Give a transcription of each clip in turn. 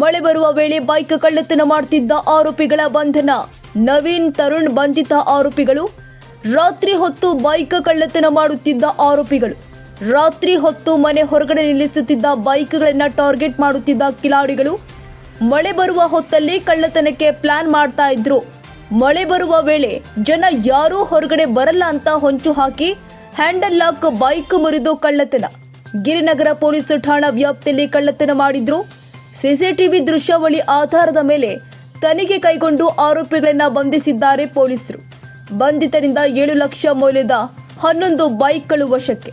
ಮಳೆ ಬರುವ ವೇಳೆ ಬೈಕ್ ಕಳ್ಳತನ ಮಾಡುತ್ತಿದ್ದ ಆರೋಪಿಗಳ ಬಂಧನ. ನವೀನ್, ತರುಣ್ ಬಂಧಿತ ಆರೋಪಿಗಳು. ರಾತ್ರಿ ಹೊತ್ತು ಬೈಕ್ ಕಳ್ಳತನ ಮಾಡುತ್ತಿದ್ದ ಆರೋಪಿಗಳು. ರಾತ್ರಿ ಹೊತ್ತು ಮನೆ ಹೊರಗಡೆ ನಿಲ್ಲಿಸುತ್ತಿದ್ದ ಬೈಕ್ಗಳನ್ನು ಟಾರ್ಗೆಟ್ ಮಾಡುತ್ತಿದ್ದ ಕಿಲಾಡಿಗಳು. ಮಳೆ ಬರುವ ಹೊತ್ತಲ್ಲಿ ಕಳ್ಳತನಕ್ಕೆ ಪ್ಲಾನ್ ಮಾಡ್ತಾ ಇದ್ರು. ಮಳೆ ಬರುವ ವೇಳೆ ಜನ ಯಾರೂ ಹೊರಗಡೆ ಬರಲ್ಲ ಅಂತ ಹೊಂಚು ಹಾಕಿ ಹ್ಯಾಂಡಲ್ ಲಾಕ್ ಬೈಕ್ ಮುರಿದು ಕಳ್ಳತನ. ಗಿರಿನಗರ ಪೊಲೀಸ್ ಠಾಣಾ ವ್ಯಾಪ್ತಿಯಲ್ಲಿ ಕಳ್ಳತನ ಮಾಡಿದ್ರು. ಸಿಸಿಟಿವಿ ದೃಶ್ಯಾವಳಿ ಆಧಾರದ ಮೇಲೆ ತನಿಖೆ ಕೈಗೊಂಡು ಆರೋಪಿಗಳನ್ನ ಬಂಧಿಸಿದ್ದಾರೆ ಪೊಲೀಸರು. ಬಂಧಿತರಿಂದ ಏಳು ಲಕ್ಷ ಮೌಲ್ಯದ ಹನ್ನೊಂದು ಬೈಕ್ಗಳು ವಶಕ್ಕೆ.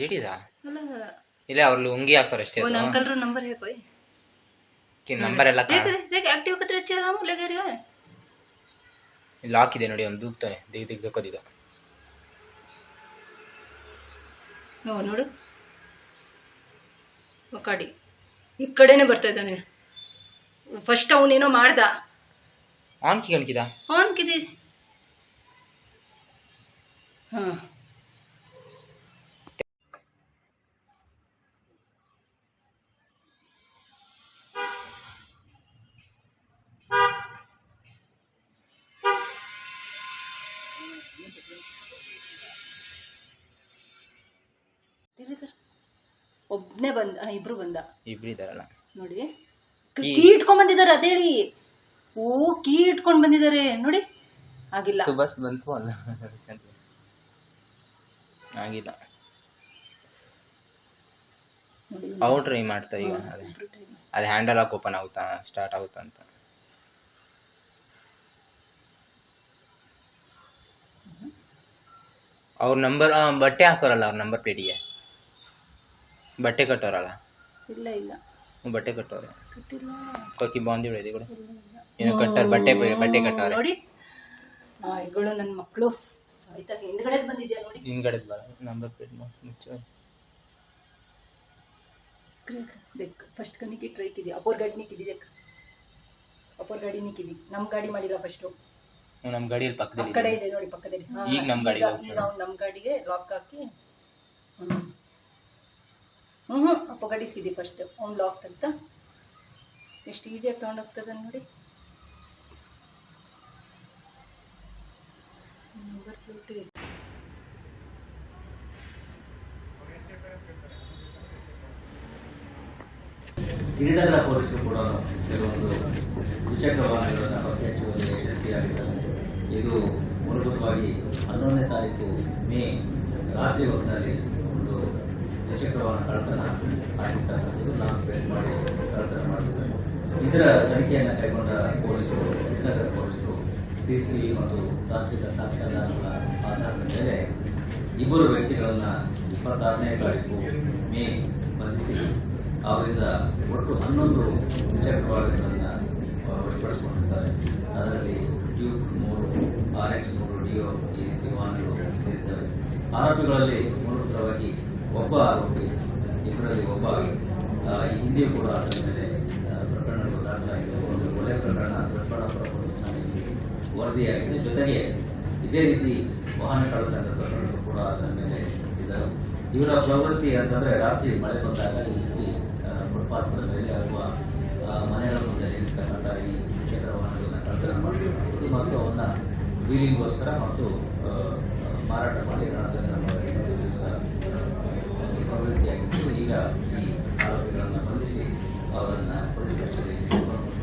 ಲೇಡೀಸಾ ಅಲ್ಲ ಇಲ್ಲ ಅವ್ರು ಲುಂಗಿ ಹಾಕೋರು ಅಷ್ಟೇ उन अंकल रो नंबर है कोई ನಂಬರ್ ಎಲ್ಲ देख देख एक्टिव कतरे अच्छे हम लगे रे ಲಾಕ್ ಇದೆ ನೋಡಿ ಅವ್ನು ದೂಕ್ತಾನೆ ದಿಗ್ ದಿಗ್ ದಕ್ಕೋದಿದ ಓ ನೋಡು ಕಡಿ ಈ ಕಡೆನೆ ಬರ್ತಾ ಇದ್ದಾನೆ ಫಸ್ಟ್ ಅವನೇನೋ ಮಾಡ್ದ ಆನ್ ಕಿ ಕಣ್ಕಿದ ಅವನ್ ಕಿದಿ ಹಾ ಒಬ್ನೇ ಬಂದ ಇಬ್ರು ಬಂದ. ಇಬ್ರು ಇದಾರಲ್ಲ ನೋಡಿ. ಕೀ. ಇಟ್ಕೊಂಡ್ ಬಂದಿದ್ದಾರೆ ಅದೇಳಿ ಓ ಕೀ ಇಟ್ಕೊಂಡ್ ಬಂದಿದ್ದಾರೆ. ನೋಡಿ. ಆಗಿಲ್ಲ. ಬಸ್ ಬಂತು ಅಲ್ಲ ಆಗಿಲ್ಲ. ಅವ್ರು ಟ್ರೈ ಮಾಡ್ತಾ ಈಗ. ಅದೇ. ಅದು ಹ್ಯಾಂಡಲ್ ಹಾಕಿ ಓಪನ್ ಆಗುತ್ತಾ ಸ್ಟಾರ್ಟ್ ಆಗುತ್ತಾ ಅಂತ. ಅವ್ರ ನಂಬರ್ ಬಟ್ಟೆ ಹಾಕೋರಲ್ಲ ಅವ್ರ ನಂಬರ್ ಪ್ಲೇಟಿಗೆ ಬಟ್ಟೆ ಕಟ್ಟೋರಲ್ಲ? ಇಲ್ಲ ಇಲ್ಲ. ಬಟ್ಟೆ ಕಟ್ಟೋರೆ. ಕೊಕ್ಕಿ ಬಾಂದಿ ಬಿಡೋದು ಕೂಡ. ಏನೋ ಕಟ್ಟೋರು ಬಟ್ಟೆ ಬಟ್ಟೆ ಕಟ್ಟೋರೆ. ನೋಡಿ. ಇಗಳು ನನ್ನ ಮಕ್ಕಳು ಆಯ್ತಾ? ಹಿಂದ್ಗಡೆ ಬಂದಿದ್ಯಾ ನೋಡಿ? ಹಿಂದ್ಗಡೆ ಬರ ನಂಬರ್ ಪ್ಲೇಟ್ ಮುಚ್ಚ. ದೇಕ್ ಫಸ್ಟ್ ಕನಿಕೆ ಟ್ರೈಕ್ ಇದೆ ಅಪೋರ್ ಗಾಡಿ ನಿಕ್ಕಿದೆ ಅಪೋರ್ ಗಾಡಿ ನಿಕ್ಕಿದೆ ನಮ್ಮ ಗಾಡಿ ಮಾಡಿರೋ ಫಸ್ಟ್ ನಮ್ಮ ಗಾಡಿಯಲ್ಲಿ ಪಕ್ಕದಲ್ಲಿ ಕಡೆ ಇದೆ. ನೋಡಿ ಪಕ್ಕದಲ್ಲಿ. ಹಾ, ಈಗ ನಮ್ ಗಾಡಿಗೆ ನಾವು ನಮ್ ಗಾಡಿಗೆ ಲಾಕ್ ಹಾಕಿ ಹ್ಮ್. ಹ್ಮ್ ಹ್ಮ್. ಅಪ್ಪ ಗಾಡಿಸ್ಕಿದಿ ಫಸ್ಟ್ ಓನ್ ಲಾಕ್ ತೆಗ್ದ. ಎಷ್ಟು ಈಸಿಯಾಗಿ ತಗೊಂಡೋಗ್ತದ ನೋಡಿ. ನಂಬರ್ ಪ್ಲೇಟ್ ಇದೆ ಗಿರಿನಗರ ಪೊಲೀಸರು ಕೂಡ ಕೆಲವೊಂದು ದ್ವಿಚಕ್ರ ವಾಹನಗಳನ್ನು ಪತ್ತೆ ಹಚ್ಚುವಲ್ಲಿ ಯಶಸ್ವಿಯಾಗಿದ್ದಾರೆ ಇದು ಮೂಲಭೂತವಾಗಿ ಹನ್ನೊಂದನೇ ತಾರೀಕು ಮೇ ರಾತ್ರಿ ಹೊತ್ತಿನಲ್ಲಿ ಒಂದು ದ್ವಿಚಕ್ರ ವಾಹನ ಕಳ್ಳತನ ಆಗಿರ್ತಕ್ಕಂಥದ್ದು ನಾವು ಪೇಟ್ ಮಾಡಿ ಕಳ್ಳತನ ಮಾಡಿದ್ದೇನೆ ಇದರ ತನಿಖೆಯನ್ನು ಕೈಗೊಂಡ ಪೊಲೀಸರು ವಿಜಯನಗರ ಪೊಲೀಸರು, ಸಿ ಮತ್ತು ತಾಂತ್ರಿಕ ಸಾಕ್ಷ್ಯಾಧಾರಗಳ ಆಧಾರದ ಮೇಲೆ ಇಬ್ಬರು ವ್ಯಕ್ತಿಗಳನ್ನು ಇಪ್ಪತ್ತಾರನೇ ತಾರೀಕು ಮೇ ಬಂಧಿಸಿ ಅವರಿಂದ ಒಟ್ಟು ಹನ್ನೊಂದು ದ್ವಿಚಕ್ರ ವಾಹನಗಳನ್ನು ಅದರಲ್ಲಿ ಡ್ಯೂಕ್ ಮೂರು ಆರ್ ಎಕ್ಸ್ ಮೂರು ಡಿಯೋ ಈ ರೀತಿ ವಾಹನಗಳು ಸೇರಿದ್ದಾವೆ ಆರೋಪಿಗಳಲ್ಲಿ ಮೂಲಭೂತವಾಗಿ ಒಬ್ಬ ಆರೋಪಿ, ಇಬ್ಬರಲ್ಲಿ ಒಬ್ಬ ಹಿಂದೆ ಕೂಡ ಅದರ ಮೇಲೆ ಪ್ರಕರಣಗಳು ದಾಖಲಾಗಿದೆ ಒಂದು ಕೊಲೆ ಪ್ರಕರಣ ದೊಡ್ಡಬಳ್ಳಾಪುರ ಪೊಲೀಸ್ ಠಾಣೆಯಲ್ಲಿ ವರದಿಯಾಗಿದೆ. ಜೊತೆಗೆ ಇದೇ ರೀತಿ ವಾಹನ ಕಳ್ಳತನದ ಪ್ರಕರಣಗಳು ಕೂಡ ಅದರ ಮೇಲೆ ಇದ್ದಾವೆ ಇವರ ಪ್ರವೃತ್ತಿ ಅಂತಂದ್ರೆ ರಾತ್ರಿ ಮಳೆ ಬಂದಾಗ ಈ ರೀತಿ ಫುಟ್ಪಾತ್ಗಳ ಮೇಲೆ ಅಥವಾ ಮನೆಗಳ ಮುಂದೆ ಈ ದ್ವಿಚಕ್ರ ವಾಹನಗಳನ್ನ ಕಳ್ಳತನ ಮಾಡುವುದು ಮತ್ತು ಅವನ್ನ ವೀಲಿಂಗ್ಗೋಸ್ಕರ ಮತ್ತು ಮಾರಾಟ ಮಾಡಿ ರಾಸಾಯನಿಕ ಈಗ ಈ ಆರೋಪಿಗಳನ್ನು ಬಂಧಿಸಿ ಅವರನ್ನು ಪೊಲೀಸ್ ಕಸ್ಟಡಿಯಲ್ಲಿ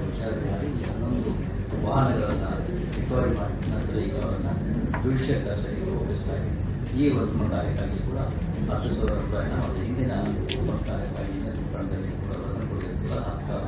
ವಿಚಾರಣೆ ಮಾಡಿ ಈ ಹನ್ನೊಂದು ವಾಹನಗಳನ್ನು ರಿಕವರಿ ಮಾಡಿದ ನಂತರ ಈಗ ಅವರನ್ನು ಜುಡಿಷಿಯಲ್ ಕಸ್ಟಡಿಗೆ ಒಪ್ಪಿಸಲಾಗಿದೆ ಈ ಒಂದು ಕಾರ್ಯಕ್ಕಾಗಿ ಕೂಡ ಹತ್ತು ಸಾವಿರ ರೂಪಾಯಿನ ಮತ್ತು ಹಿಂದಿನ ಒಂದು ಕಾರ್ಯಕ್ಕಾಗಿ ಹಿಂದಿನ ಪ್ರಕರಣದಲ್ಲಿ ಕೂಡ ಬಸವನಗುಡಿಗೆ ಕೂಡ ಹತ್ತು ಸಾವಿರ ರೂಪಾಯಿ ರಿವಾರ್ಡನ್ನು